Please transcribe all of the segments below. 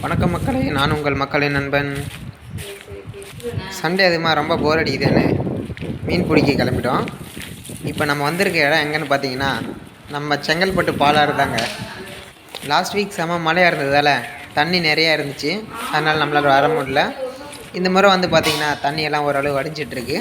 வணக்கம் மக்களே நான் உங்கள் மக்களின் நண்பன். சண்டே அதுமா ரொம்ப போர் அடிக்குதுன்னு மீன் பிடிக்க கிளம்பிட்டோம். இப்போ நம்ம வந்திருக்க இடம் எங்கன்னு பார்த்தீங்கன்னா நம்ம செங்கல்பட்டு பாலாறு தாங்க. லாஸ்ட் வீக் செம மழையாக இருந்ததால் தண்ணி நிறையா இருந்துச்சு. அதனால் நம்மளால் வர முடியல. இந்த முறை வந்து பார்த்திங்கன்னா தண்ணியெல்லாம் ஓரளவு வடிஞ்சிட்ருக்கு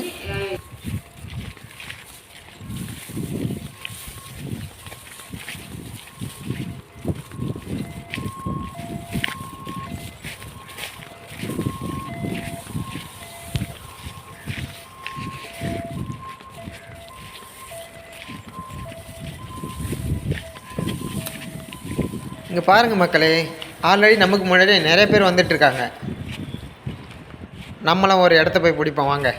இங்கே பாருங்கள் மக்களே ஆல்ரெடி நமக்கு முன்னாடி நிறைய பேர் வந்துட்டு இருக்காங்க. நம்மளும் ஒரு இடத்த போய் பிடிப்போம் வாங்க.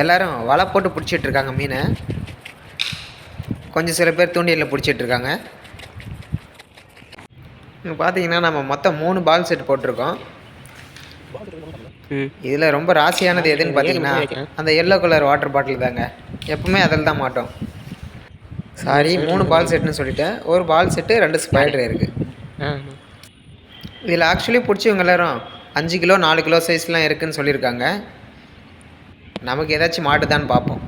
எல்லாரும் வலை போட்டு பிடிச்சிட்டு இருக்காங்க மீனை. கொஞ்சம் சில பேர் தூண்டிலில் பிடிச்சிட்டு இருக்காங்க. இங்கே பார்த்தீங்கன்னா நம்ம மொத்தம் மூணு பால் செட் போட்டிருக்கோம். இதில் ரொம்ப ராசியானது எதுன்னு பார்த்தீங்கன்னா அந்த எல்லோ கலர் வாட்டர் பாட்டில் தாங்க. எப்பவுமே அதில் தான் மாட்டோம். சாரி மூணு பால் செட்டுன்னு சொல்லிட்டேன். ஒரு பால் செட்டு ரெண்டு ஸ்பைடர் இருக்குது இதில் ஆக்சுவலி பிடிச்சவங்க எல்லாரும் அஞ்சு கிலோ நாலு கிலோ சைஸ்லாம் இருக்குன்னு சொல்லியிருக்காங்க. நமக்கு ஏதாச்சும் மாட்டுதான்னு பார்ப்போம்.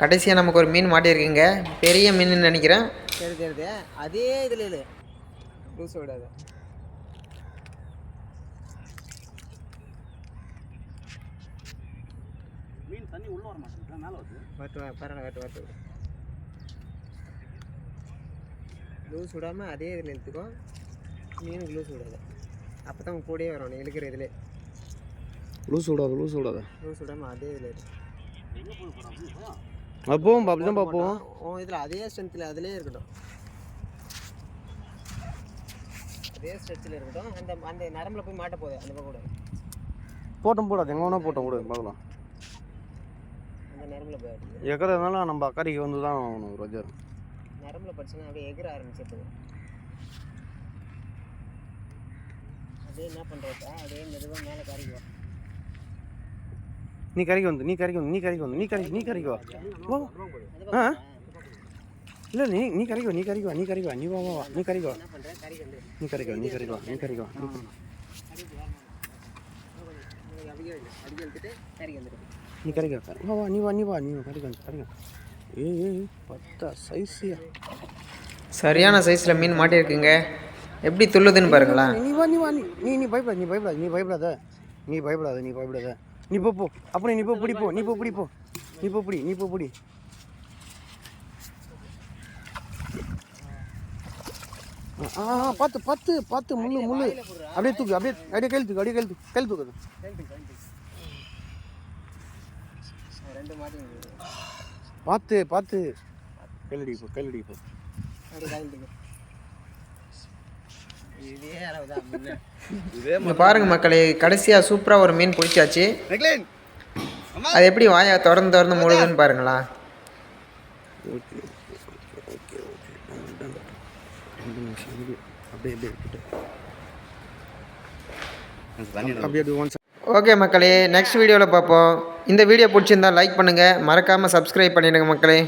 கடைசியாக நமக்கு ஒரு மீன் மாட்டியிருக்குங்க. பெரிய மீன் நினைக்கிறேன். சரி தெரியுது அதே இதில் இல்லை லூஸ் விடாது. மீன் தண்ணி உள்ள வர மாட்டேங்குது. மேலே வருது. வரட்டு பரவாயில்ல வரட்டு வரட்டு லூஸ் விடாமல் அதே இதில் இழுத்துக்கோ. மீனுக்கு லூஸ் விடாது. அப்போ தான் கூடயே வரும். நீ இழுக்கிற இதில். லூஸ் விடாது லூஸ் விடாது. லூஸ் விடாமல் அதே இதில் இருக்கு அப்பவும் அப்படி தான் பார்ப்போம். ஓ இதில் அதே ஸ்ட்ரென்த்தில் அதிலே இருக்கட்டும். அதே ஸ்ட்ரெச்சில் இருக்கட்டும். அந்த அந்த நரம்பில் போய் மாட்ட போகுது அந்த பக்கம் கூட. போட்டோம் போடாது. எங்கே வேணால் போட்டோம் கூட பார்க்கலாம். அந்த நரம்பில் போய் ஆடுது எக்கிறதுனால நம்ம அக்கறைக்கு வந்து தான் ஆகணும் ரோஜர். நரம்பில் படிச்சுன்னா அப்படியே எகிர ஆரம்பிச்சிருது. அப்படியே என்ன பண்ணுறப்ப அப்படியே மெதுவாக மேலே கறிக்குவா இல்லை நீ நீ கரைக்கு வா நீ கரைக்கு வா நீ கரைக்கு வா நீ வா வா வா நீ கரைக்கு வா என்ன பண்ணுறேன் கறிக்கு வந்து நீ கரைக்கு வா நீ வா நீ கரைக்கு வா அப்படியே அடிக்க எடுத்துட்டு கறிக்கு வந்துடும் நீ கரைக்கு வா வா வா நீ வா நீ வா நீ கரைக்கு ஏய் ஏய் பத்தா சைஸியா சரியான சைஸில் மீன் மாட்டியிருக்குங்க எப்படி துள்ளுதுன்னு பாருங்களேன் நீ வா நீ வா நீ நீ நீ பயப்படாத நீ பயப்படாத நீ பயப்படாத நீ பயப்படாத நீ பயப்படாத நீ போ. போ அப்படி நீ போ பிடி போ. நீ போ பிடி போ. நீ போ பிடி நீ போ பிடி. ஆ ஆ, பார்த்து பார்த்து பார்த்து முள்ளு முள்ளு. அப்படியே தூக்கு அப்படியே அப்படியே கையில் தூக்கு அப்படியே கையில் தூக்கு கையில் மாட்டி பார்த்து பார்த்து கையில் போ கையில் போ. இங்கே பாருங்க மக்களே கடைசியாக சூப்பராக ஒரு மீன் பிடிச்சாச்சு. அது எப்படி வாயை திறந்து திறந்து முழுதுன்னு பாருங்களா? ஓகே மக்களே நெக்ஸ்ட் வீடியோவில் பார்ப்போம். இந்த வீடியோ பிடிச்சிருந்தா லைக் பண்ணுங்கள் மறக்காமல் சப்ஸ்கிரைப் பண்ணிடுங்க மக்களே.